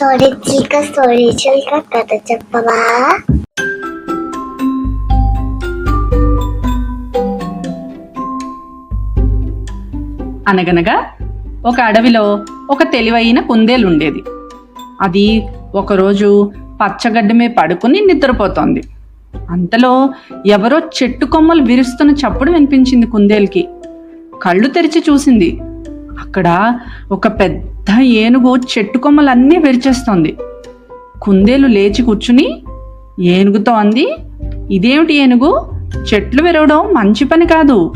Story చిల్క story చిల్క కథ చెప్పవా అనగనగా ఒక అడవిలో ఒక తెలివైన కుందేలు ఉండేది అది ఒకరోజు పచ్చగడ్డి మీద పడుకుని నిద్రపోతోంది. అంతలో ఎవరో చెట్టు కొమ్మలు విరుస్తున్న చప్పుడు వినిపించింది కుందేలుకి కళ్ళు తెరిచి చూసింది అక్కడ ఒక పెద్ద ఏనుగు చెట్టు కొమ్మలన్నీ విరిచేస్తోంది. కుందేలు లేచి కూర్చుని ఏనుగుతో అంది ఇదేమిటి ఏనుగు? చెట్లు విరవడం మంచి పని కాదు.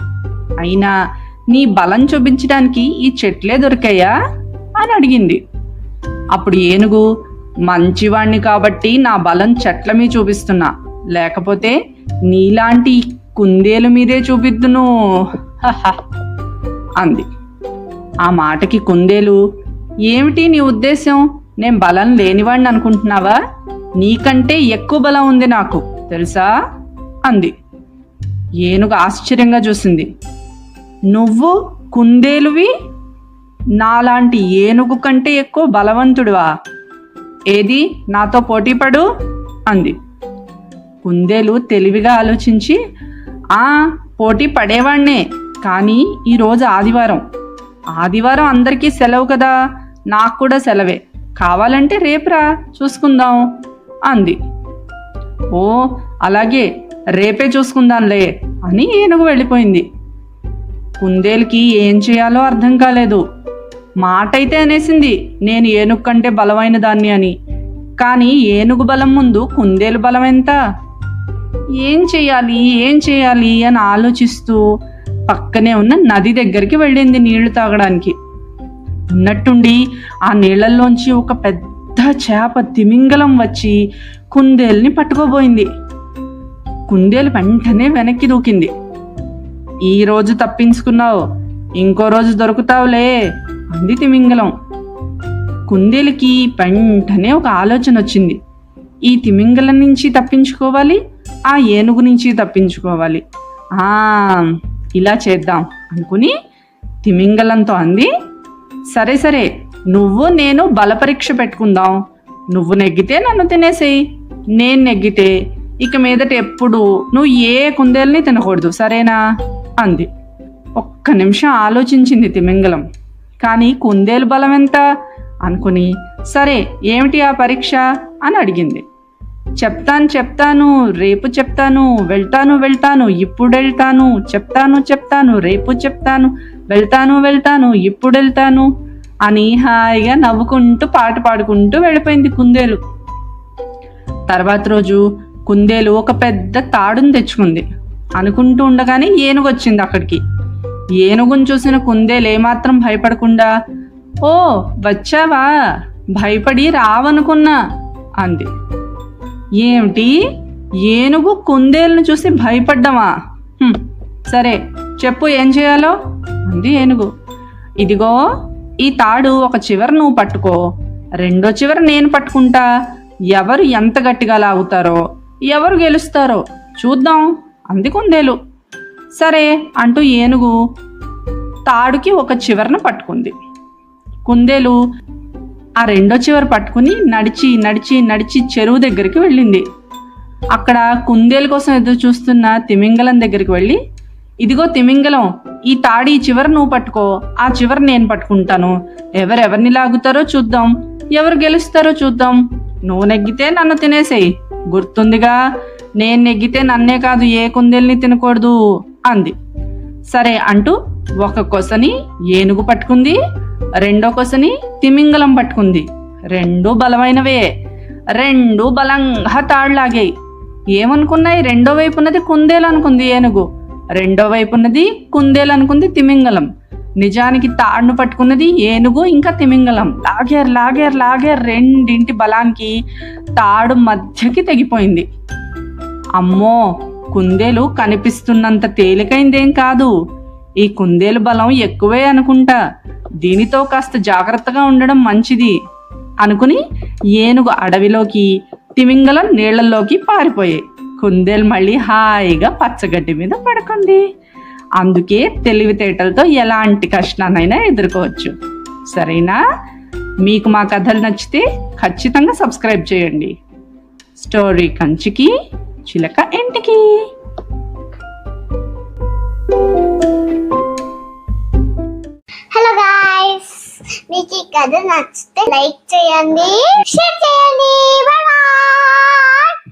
అయినా నీ బలం చూపించడానికి ఈ చెట్లే దొరికాయా? అని అడిగింది. అప్పుడు ఏనుగు మంచివాణ్ణి కాబట్టి నా బలం చెట్ల మీద చూపిస్తున్నా. లేకపోతే నీలాంటి కుందేలు మీదే చూపిద్దును. హహ అంది. ఆ మాటకి కుందేలు ఏమిటి నీ ఉద్దేశం నేను బలం లేనివాడిని అనుకుంటున్నావా? నీకంటే ఎక్కువ బలం ఉంది నాకు తెలుసా? అంది. ఏనుగు ఆశ్చర్యంగా చూసింది. నువ్వు కుందేలువి? నాలాంటి ఏనుగు కంటే ఎక్కువ బలవంతుడివా? ఏది? నాతో పోటీపడు? అంది. కుందేలు తెలివిగా ఆలోచించి ఆ పోటీ పడేవాణ్ణే కానీ ఈరోజు ఆదివారం. ఆదివారం అందరికీ సెలవు కదా. నాకు కూడా సెలవే. కావాలంటే రేపురా చూసుకుందాం అంది. ఓ అలాగే రేపే చూసుకుందాంలే అని ఏనుగు వెళ్ళిపోయింది. కుందేలుకి ఏం చేయాలో అర్థం కాలేదు. మాట అయితే అనేసింది నేను ఏనుగు కంటే బలమైన దాన్ని అని. కానీ ఏనుగు బలం ముందు కుందేలు బలం ఎంత? ఏం చేయాలి ఏం చేయాలి అని ఆలోచిస్తూ పక్కనే ఉన్న నది దగ్గరికి వెళ్ళింది నీళ్ళు తాగడానికి. ఉన్నట్టుండి ఆ నీళ్ళల్లోంచి ఒక పెద్ద చేప తిమింగలం వచ్చి కుందేల్ని పట్టుకోబోయింది. కుందేలు వెంటనే వెనక్కి దూకింది. ఈ రోజు తప్పించుకున్నావు ఇంకో రోజు దొరుకుతావులే అంది తిమింగలం. కుందేలుకి వెంటనే ఒక ఆలోచన వచ్చింది. ఈ తిమింగలం నుంచి తప్పించుకోవాలి ఆ ఏనుగు నుంచి తప్పించుకోవాలి. ఆ ఇలా చేద్దాం అనుకుని తిమింగలంతో అంది. సరే సరే నువ్వు నేను బలపరీక్ష పెట్టుకుందాం. నువ్వు నెగ్గితే నన్ను తినేసేయి. నేను నెగ్గితే ఇక మీదట ఎప్పుడు నువ్వు ఏ కుందేల్ని తినకూడదు సరేనా? అంది. ఒక్క నిమిషం ఆలోచించింది తిమింగలం. కానీ కుందేలు బలం ఎంత అనుకుని సరే ఏమిటి ఆ పరీక్ష? అని అడిగింది. చెప్తాను చెప్తాను రేపు చెప్తాను వెళ్తాను వెళ్తాను ఇప్పుడు వెళ్తాను చెప్తాను చెప్తాను రేపు చెప్తాను వెళ్తాను వెళ్తాను ఇప్పుడు వెళ్తాను అని హాయిగా నవ్వుకుంటూ పాట పాడుకుంటూ వెళ్ళిపోయింది కుందేలు. తర్వాత రోజు కుందేలు ఒక పెద్ద తాడును తెచ్చుకుంది. అనుకుంటూ ఉండగానే ఏనుగు వచ్చింది అక్కడికి. ఏనుగును చూసిన కుందేలు ఏమాత్రం భయపడకుండా ఓ వచ్చావా? భయపడి రావనుకున్నా అంది. ఏమిటి? ఏనుగు కుందేలును చూసి భయపడ్డామా? సరే చెప్పు ఏం చేయాలో? అంది ఏనుగు. ఇదిగో ఈ తాడు ఒక చివర నువ్వు పట్టుకో. రెండో చివర నేను పట్టుకుంటా. ఎవరు ఎంత గట్టిగా లాగుతారో ఎవరు గెలుస్తారో చూద్దాం అంది కుందేలు. సరే అంటూ ఏనుగు తాడుకి ఒక చివరను పట్టుకుంది. కుందేలు ఆ రెండో చివర పట్టుకుని నడిచి నడిచి నడిచి చెరువు దగ్గరికి వెళ్ళింది. అక్కడ కుందేలు కోసం ఎదురు చూస్తున్న తిమింగలం దగ్గరికి వెళ్ళి ఇదిగో తిమింగలం ఈ తాడి ఈ చివర నువ్వు పట్టుకో ఆ చివర నేను పట్టుకుంటాను. ఎవరెవరిని లాగుతారో చూద్దాం ఎవరు గెలుస్తారో చూద్దాం. నువ్వు నెగ్గితే నన్ను తినేసేయి. గుర్తుందిగా నేను నెగ్గితే నన్నే కాదు ఏ కుందేల్ని తినకూడదు అంది. సరే అంటూ ఒక కొసని ఏనుగు పట్టుకుంది రెండో కొసని తిమింగలం పట్టుకుంది. రెండు బలమైనవే. రెండు బలంగా తాళ్ళాగాయి. ఏమనుకున్నాయి? రెండో వైపు ఉన్నది కుందేలు అనుకుంది ఏనుగు. రెండో వైపు ఉన్నది కుందేలు అనుకుంది తిమింగలం. నిజానికి తాడును పట్టుకున్నది ఏనుగు ఇంకా తిమింగలం. లాగేర్ లాగేర్ లాగేర్ రెండింటి బలానికి తాడు మధ్యకి తెగిపోయింది. అమ్మో! కుందేలు కనిపిస్తున్నంత తేలికైందేం కాదు. ఈ కుందేలు బలం ఎక్కువే అనుకుంటా. దీనితో కాస్త జాగ్రత్తగా ఉండడం మంచిది అనుకుని ఏనుగు అడవిలోకి తిమింగలం నీళ్ళలోకి పారిపోయాయి కుందేలు మళ్ళీ హాయిగా పచ్చగడ్డి మీద పడుకుంది. అందుకే తెలివితేటలతో ఎలాంటి కష్టాన్నైనా ఎదుర్కోవచ్చు. సరేనా? మీకు మా కథలు నచ్చితే ఖచ్చితంగా సబ్స్క్రైబ్ చేయండి. స్టోరీ కంచికి చిలక ఇంటికి. కథ నచ్చితే లైక్ చేయండి షేర్ చేయండి.